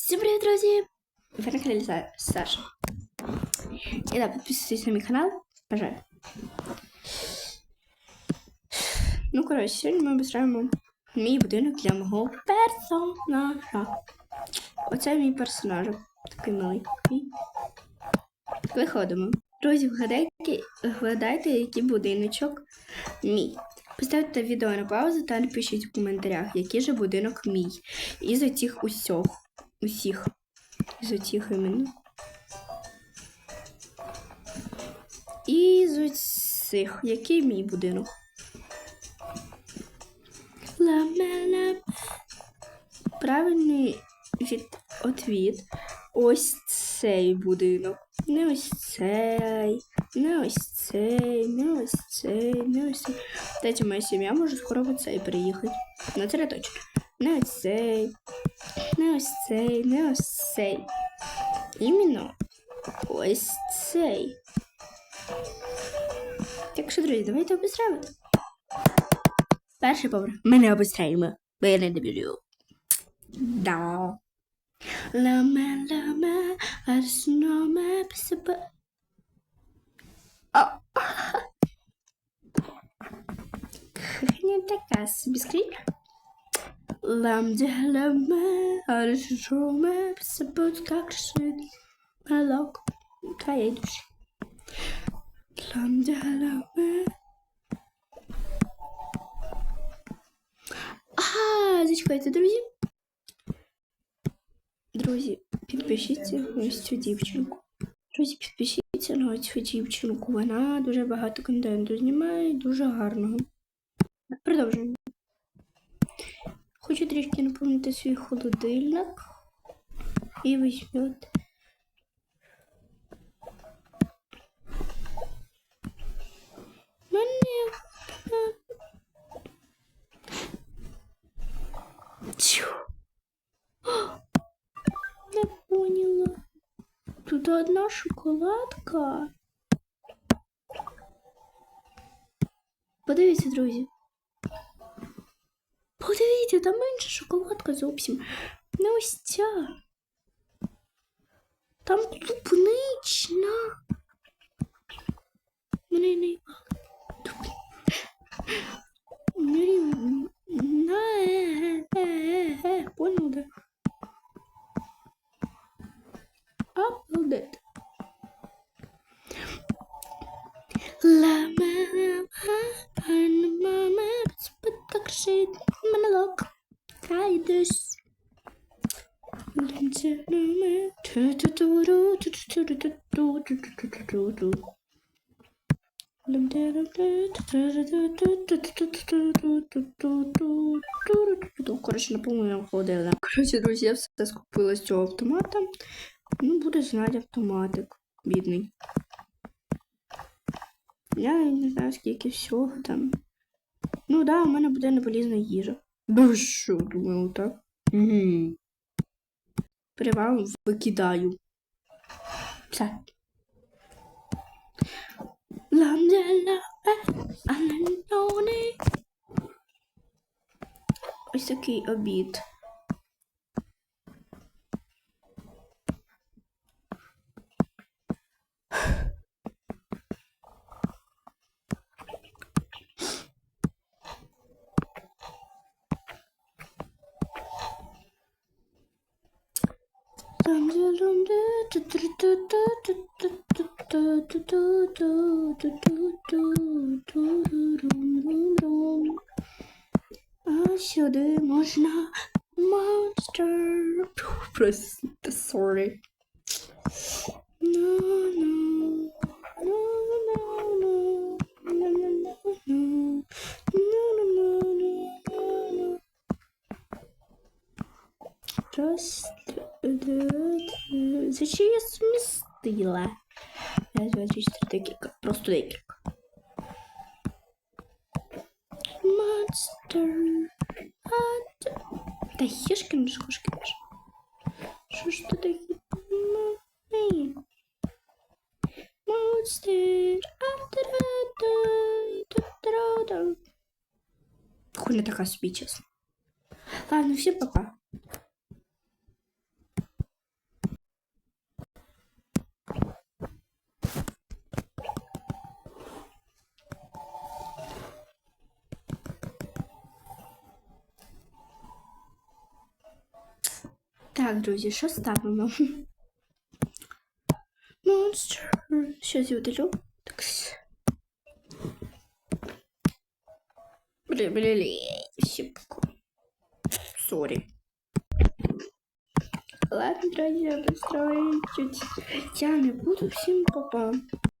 Всім привіт, друзі! Ви на каналі Са- Саша. І да, підписуйтесь на мій канал, бажаю. Ну, коротше, сьогодні ми обираємо мій будинок для мого персонажа. Оце мій персонаж. Такий маленький. Виходимо. Друзі, вгадайте, вгадайте, який будиночок мій. Поставте відео на паузу та напишіть в коментарях, який же будинок мій. Із оцих усьох. Усіх. Із оцих іменно. І з усіх. Який мій будинок? Правильний від... отвід. Ось цей будинок. Не ось цей, не ось цей, не ось цей, не ось цей. Кстати, моя сім'я може скоро в цей приїхати. На це точно. Не ось цей, не ось цей, не ось цей. Іменно ось цей. Так що, друзі, давайте обістраювати. Перший поверх. Ми не обістряємо, бо я не дебілю. Да. Ламе, ламе, арсноме, псипе. Не така собі скрізь. Ламдягламе, аршоме, псипут, как шит. Малок. Твоей души. Ламдягламе. А, зачекайте, друзі. Друзі, підпишіться ось цю дівчинку. Друзі, підпишіться на цю дівчинку. Вона дуже багато контенту знімає, дуже гарного. Продовжуємо. Хочу трішки наповнити свій холодильник. І візьмете. Мене. Не поняла. Тут одна шоколадка. Подивіться, друзі. Подивіться, там інша шоколадка зовсім. Не ось ця. Там клубнична. Мене не Не на е, е, е, е, понял, да? Обалдеть. Кайдес. Коротше, наповнюємо холодильник. Коротше, друзі, я все скупила з цього автомата. Ну, буде знати автоматик, бідний. Я не знаю, скільки всього там. Ну да, у мене буде неполізна їжа. Да що, думаю, так? Угу. Привал викидаю. Все. Ламдяла. Ось такий обід. А сюди можна монстр. Простите, sorry. No, чи я сместила? Раз, два, три, такие, как Просто такие декілька. Monster. От... Та хішкін ж хушкін ж. Що ж тут таке? Monster. Хуля такая собі, чесно. Ладно, всім пока. Так, друзі, що ставимо? Monster. Щас я удалю. Так. с- Блин, блин, блин. Щепку. Сорі. Ладно, друзі, я чуть. Я не буду всім попам.